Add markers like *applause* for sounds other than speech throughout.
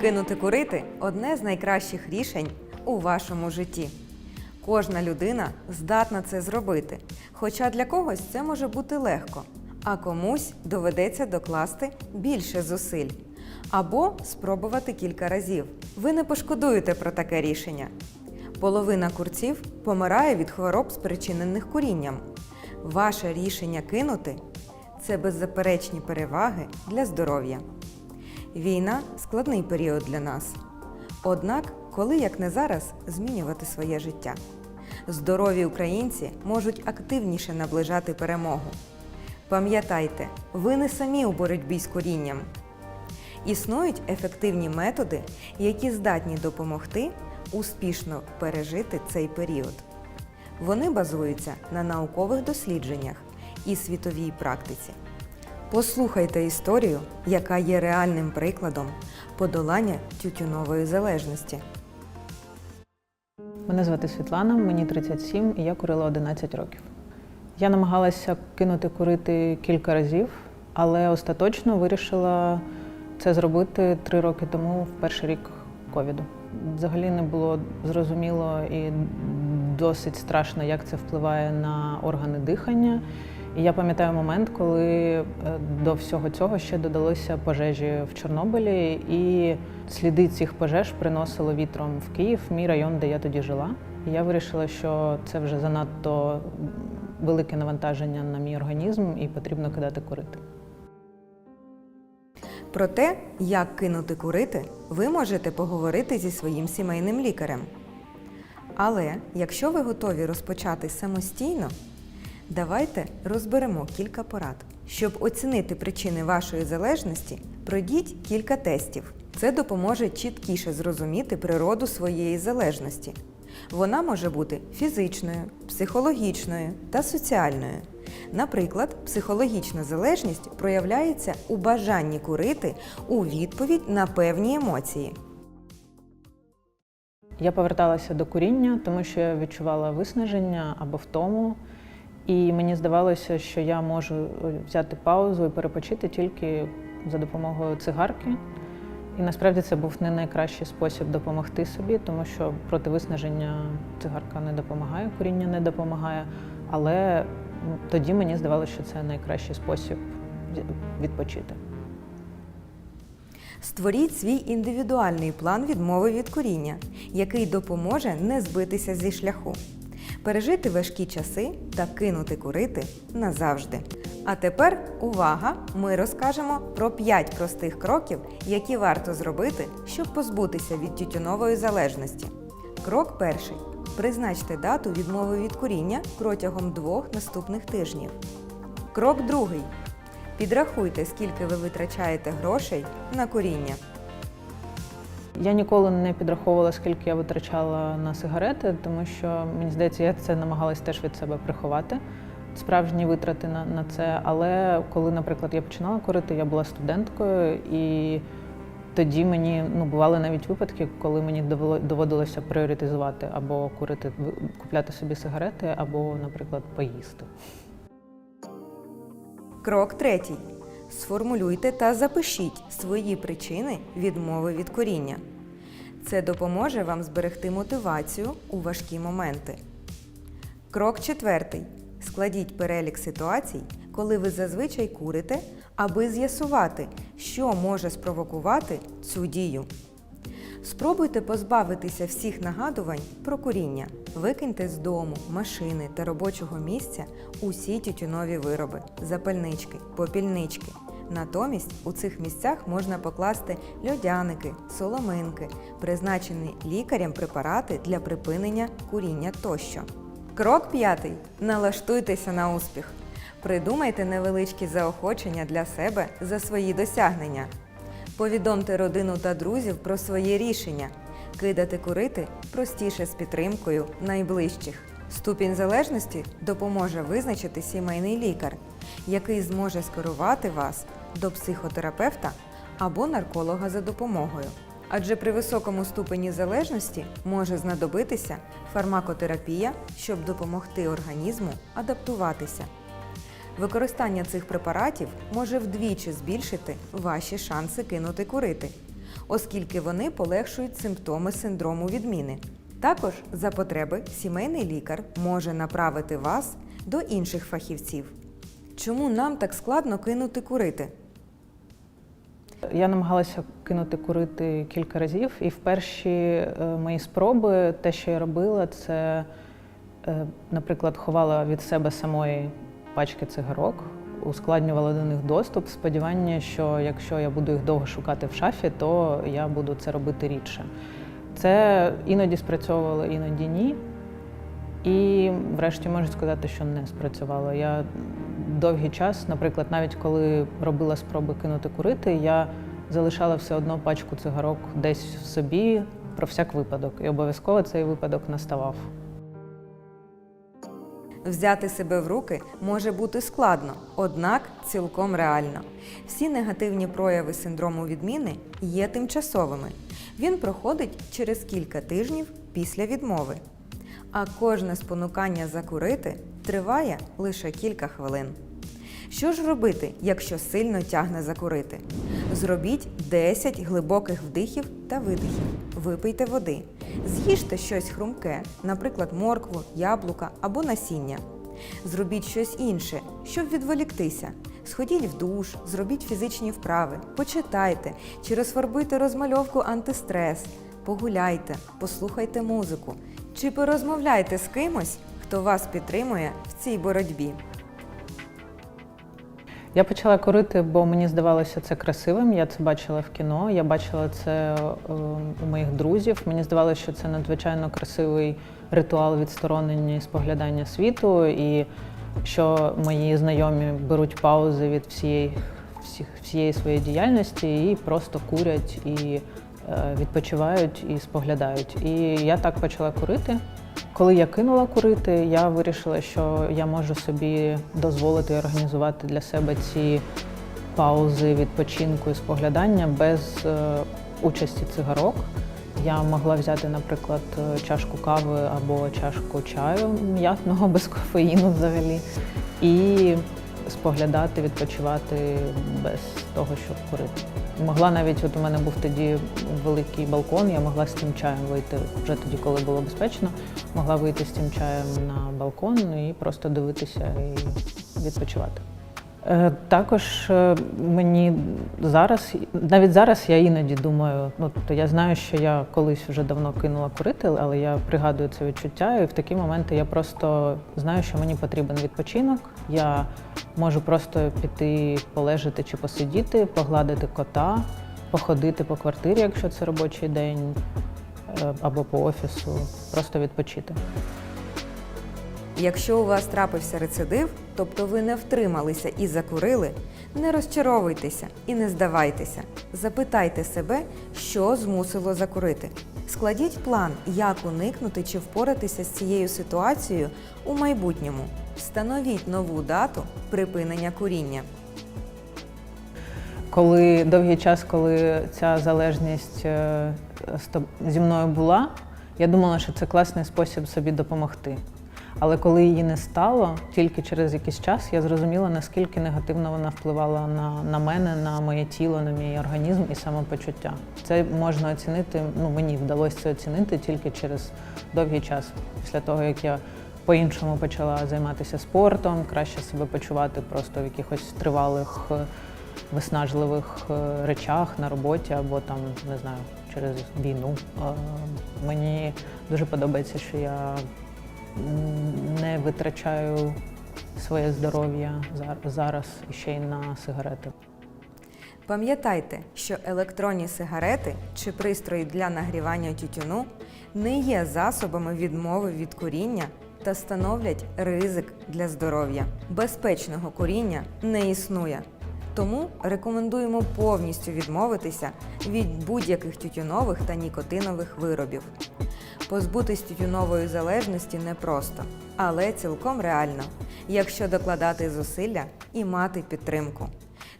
Кинути курити одне з найкращих рішень у вашому житті. Кожна людина здатна це зробити, хоча для когось це може бути легко, а комусь доведеться докласти більше зусиль або спробувати кілька разів. Ви не пошкодуєте про таке рішення. Половина курців помирає від хвороб, спричинених курінням. Ваше рішення кинути це беззаперечні переваги для здоров'я. Війна складний період для нас. Однак, коли як не зараз змінювати своє життя? Здорові українці можуть активніше наближати перемогу. Пам'ятайте, ви не самі у боротьбі з курінням. Існують ефективні методи, які здатні допомогти успішно пережити цей період. Вони базуються на наукових дослідженнях і світовій практиці. Послухайте історію, яка є реальним прикладом подолання тютюнової залежності. Мене звати Світлана, мені 37 і я курила 11 років. Я намагалася кинути курити кілька разів, але остаточно вирішила це зробити три роки тому, в перший рік ковіду. Взагалі не було зрозуміло і досить страшно, як це впливає на органи дихання. І я пам'ятаю момент, коли е, до всього цього ще додалися пожежі в Чорнобилі, і сліди цих пожеж приносило вітром в Київ, мій район, де я тоді жила. І я вирішила, що це вже занадто велике навантаження на мій організм і потрібно кидати курити. Про те, як кинути курити, ви можете поговорити зі своїм сімейним лікарем. Але якщо ви готові розпочати самостійно, давайте розберемо кілька порад. Щоб оцінити причини вашої залежності, пройдіть кілька тестів. Це допоможе чіткіше зрозуміти природу своєї залежності. Вона може бути фізичною, психологічною та соціальною. Наприклад, психологічна залежність проявляється у бажанні курити у відповідь на певні емоції. Я поверталася до куріння, тому що я відчувала виснаження або втому. І мені здавалося, що я можу взяти паузу і перепочити тільки за допомогою цигарки. І насправді це був не найкращий спосіб допомогти собі, тому що проти виснаження цигарка не допомагає, куріння не допомагає. Але тоді мені здавалося, що це найкращий спосіб відпочити. Створіть свій індивідуальний план відмови від куріння, який допоможе не збитися зі шляху, пережити важкі часи та кинути курити назавжди. А тепер увага! Ми розкажемо про 5 простих кроків, які варто зробити, щоб позбутися від тютюнової залежності. Крок перший. Призначте дату відмови від куріння протягом двох наступних тижнів. Крок другий. Підрахуйте, скільки ви витрачаєте грошей на куріння. Я ніколи не підраховувала, скільки я витрачала на сигарети, тому що мені здається, я це намагалась теж від себе приховати. Справжні витрати на, на це. Але коли, наприклад, я починала курити, я була студенткою, і тоді мені ну, бували навіть випадки, коли мені доводилося пріоритизувати або курити, купляти собі сигарети, або, наприклад, поїсти. Крок третій. Сформулюйте та запишіть свої причини відмови від куріння. Це допоможе вам зберегти мотивацію у важкі моменти. Крок четвертий. Складіть перелік ситуацій, коли ви зазвичай курите, аби з'ясувати, що може спровокувати цю дію. Спробуйте позбавитися всіх нагадувань про куріння. Викиньте з дому, машини та робочого місця усі тютюнові вироби, запальнички, попільнички. Натомість у цих місцях можна покласти льодяники, соломинки, призначені лікарем препарати для припинення куріння тощо. Крок п'ятий. Налаштуйтеся на успіх. Придумайте невеличкі заохочення для себе за свої досягнення. Повідомте родину та друзів про своє рішення. Кидати курити простіше з підтримкою найближчих. Ступінь залежності допоможе визначити сімейний лікар, який зможе скерувати вас до психотерапевта або нарколога за допомогою. Адже при високому ступені залежності може знадобитися фармакотерапія, щоб допомогти організму адаптуватися. Використання цих препаратів може вдвічі збільшити ваші шанси кинути курити. оскільки вони полегшують симптоми синдрому відміни. Також за потреби сімейний лікар може направити вас до інших фахівців. Чому нам так складно кинути курити? Я намагалася кинути курити кілька разів, і в перші е, мої спроби те, що я робила, це, е, наприклад, ховала від себе самої пачки цигарок, ускладнювала до них доступ, сподівання, що якщо я буду їх довго шукати в шафі, то я буду це робити рідше. Це іноді спрацьовувало, іноді ні. І врешті можу сказати, що не спрацювало. Я довгий час, наприклад, навіть коли робила спроби кинути курити, я залишала все одно пачку цигарок десь в собі про всяк випадок. І обов'язково цей випадок наставав. Взяти себе в руки може бути складно, однак цілком реально. Всі негативні прояви синдрому відміни є тимчасовими. Він проходить через кілька тижнів після відмови. А кожне спонукання закурити триває лише кілька хвилин. Що ж робити, якщо сильно тягне закурити? Зробіть 10 глибоких вдихів та видихів. Випийте води. З'їжте щось хрумке, наприклад, моркву, яблука або насіння. Зробіть щось інше, щоб відволіктися. Сходіть в душ, зробіть фізичні вправи, почитайте чи розфарбуйте розмальовку антистрес, погуляйте, послухайте музику чи порозмовляйте з кимось, хто вас підтримує в цій боротьбі. Я почала курити, бо мені здавалося це красивим. Я це бачила в кіно, я бачила це е, у моїх друзів. Мені здавалося, що це надзвичайно красивий ритуал відсторонення і споглядання світу, і що мої знайомі беруть паузи від всієї, всіх, всієї своєї діяльності і просто курять і е, відпочивають і споглядають. І я так почала курити. Коли я кинула курити, я вирішила, що я можу собі дозволити організувати для себе ці паузи відпочинку і споглядання без е, участі цигарок. Я могла взяти, наприклад, е, чашку кави або чашку чаю м'ятного *laughs* без кофеїну взагалі, і споглядати, відпочивати без того, щоб курити. Могла навіть, от у мене був тоді великий балкон, я могла з тим чаєм вийти вже тоді, коли було безпечно, могла вийти з тим чаєм на балкон і просто дивитися і відпочивати. Е, Також е, мені зараз, навіть зараз я іноді думаю, ну тобто я знаю, що я колись вже давно кинула курити, але я пригадую це відчуття, і в такі моменти я просто знаю, що мені потрібен відпочинок. Я можу просто піти полежати чи посидіти, погладити кота, походити по квартирі, якщо це робочий день, е, або по офісу, просто відпочити. Якщо у вас трапився рецидив, тобто ви не втрималися і закурили, не розчаровуйтеся і не здавайтеся. Запитайте себе, що змусило закурити. Складіть план, як уникнути чи впоратися з цією ситуацією у майбутньому. Встановіть нову дату припинення куріння. Коли довгий час, коли ця залежність е, зі мною була, я думала, що це класний спосіб собі допомогти. Але коли її не стало, тільки через якийсь час я зрозуміла, наскільки негативно вона впливала на, на мене, на моє тіло, на мій організм і самопочуття. Це можна оцінити. Ну мені вдалося це оцінити тільки через довгий час, після того як я по-іншому почала займатися спортом, краще себе почувати просто в якихось тривалих, е, виснажливих е, речах на роботі або там не знаю через війну. Е, Мені дуже подобається, що я не витрачаю своє здоров'я зар- зараз ще й на сигарети. Пам'ятайте, що електронні сигарети чи пристрої для нагрівання тютюну не є засобами відмови від куріння та становлять ризик для здоров'я. Безпечного куріння не існує. Тому рекомендуємо повністю відмовитися від будь-яких тютюнових та нікотинових виробів. Позбутись тютюнової залежності непросто, але цілком реально, якщо докладати зусилля і мати підтримку.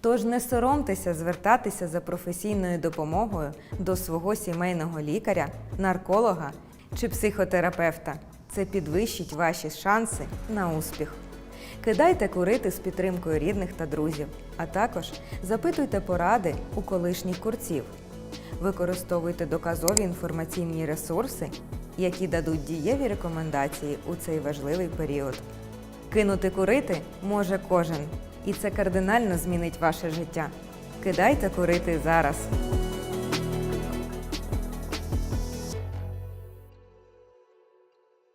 Тож не соромтеся звертатися за професійною допомогою до свого сімейного лікаря, нарколога чи психотерапевта. Це підвищить ваші шанси на успіх. Кидайте курити з підтримкою рідних та друзів, а також запитуйте поради у колишніх курців. Використовуйте доказові інформаційні ресурси, які дадуть дієві рекомендації у цей важливий період. Кинути курити може кожен, і це кардинально змінить ваше життя. Кидайте курити зараз.